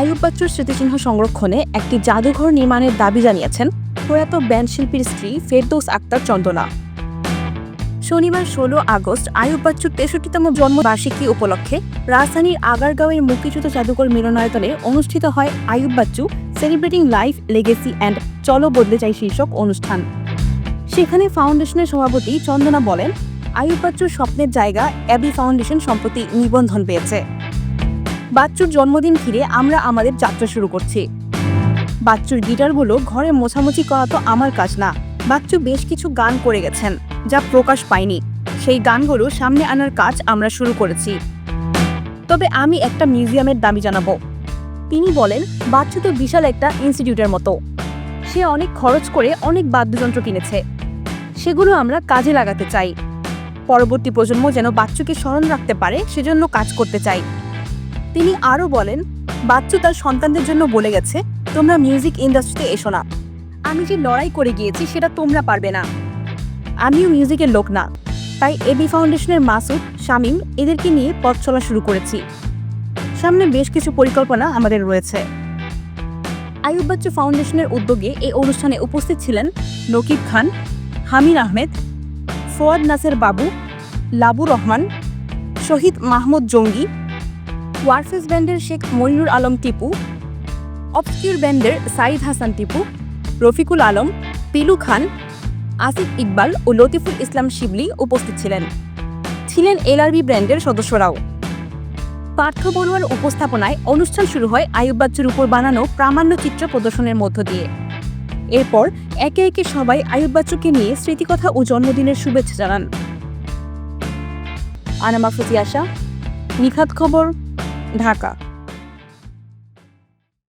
আয়ুব বাচ্চুর স্মৃতিচিহ্ন সংরক্ষণে একটি জাদুঘর নির্মাণের দাবি জানিয়েছেন প্রয়াত ব্যান্ড শিল্পীর স্ত্রী ফেরদৌস আক্তার চন্দনা। শনিবার ষোলো আগস্ট আয়ুব বাচ্চুর তেষট্টিতম জন্মবার্ষিকী উপলক্ষে রাজধানীর আগারগাঁওয়ের মুক্তিযুদ্ধ জাদুঘর মিলনায়তনে অনুষ্ঠিত হয় Ayub Bachchu celebrating life, legacy and চলো বদলে চাই শীর্ষক অনুষ্ঠান। সেখানে ফাউন্ডেশনের সভাপতি চন্দনা বলেন আয়ুব বাচ্চুর স্বপ্নের জায়গা অ্যাবি ফাউন্ডেশন সম্প্রতি নিবন্ধন পেয়েছে। বাচ্চুর জন্মদিন ঘিরে আমরা আমাদের যাত্রা শুরু করছি। বাচ্চুর গিটারগুলো ঘরে মোছামুছি করা তো আমার কাজ না। বাচ্চু বেশ কিছু গান করে গেছেন, যা প্রকাশ পায়নি। সেই গানগুলো সামনে আনার কাজ আমরা শুরু করেছি। তবে আমি একটা মিউজিয়ামের দাবি জানাব। তিনি বলেন, বাচ্চু তো বিশাল একটা ইনস্টিটিউটের মতো। সে অনেক খরচ করে অনেক বাদ্যযন্ত্র কিনেছে। সেগুলো আমরা কাজে লাগাতে চাই। পরবর্তী প্রজন্ম যেন বাচ্চুকে স্মরণ রাখতে পারে, সেজন্য কাজ করতে চাই। তিনি আরও বলেন, বাচ্চু তার সন্তানদের জন্য বলে গেছে, তোমরা মিউজিক ইন্ডাস্ট্রিতে এসো না। আমি যে লড়াই করে গিয়েছি, সেটা তোমরা পারবে না। আমিও মিউজিকের লোক না। তাই এবি ফাউন্ডেশনের মাসুদ, শামীম, এদেরকে নিয়ে পথ চলা শুরু করেছি। সামনে বেশ কিছু পরিকল্পনা আমাদের রয়েছে। আয়ুব বাচ্চু ফাউন্ডেশনের উদ্যোগে এই অনুষ্ঠানে উপস্থিত ছিলেন নকিব খান হামিদ আহমেদ, ফোয়াদ নাসের বাবু, লাবু রহমান, শহীদ মাহমুদ জঙ্গি ওয়ারফেস ব্যান্ডের শেখ মনিরুল আলম টিপু অবস্কিউর ব্যান্ডের সাইদ হাসান টিপু রফিকুল আলম পিলু খান আসিফ ইকবাল ও লতিফুল ইসলাম শিবলি উপস্থিত ছিলেন। ছিলেন এলআরবি ব্র্যান্ডের সদস্যরাও। পার্থ বড়ুয়ার উপস্থাপনায় অনুষ্ঠান শুরু হয় আয়ুব বাচ্চুর উপর বানানো প্রামাণ্য চিত্র প্রদর্শনের মধ্য দিয়ে। এরপর একে একে সবাই আয়ুব বাচ্চুকে নিয়ে স্মৃতিকথা ও জন্মদিনের শুভেচ্ছা জানান। আনামা ফতি আশা নিখাত খবর ঢাকা।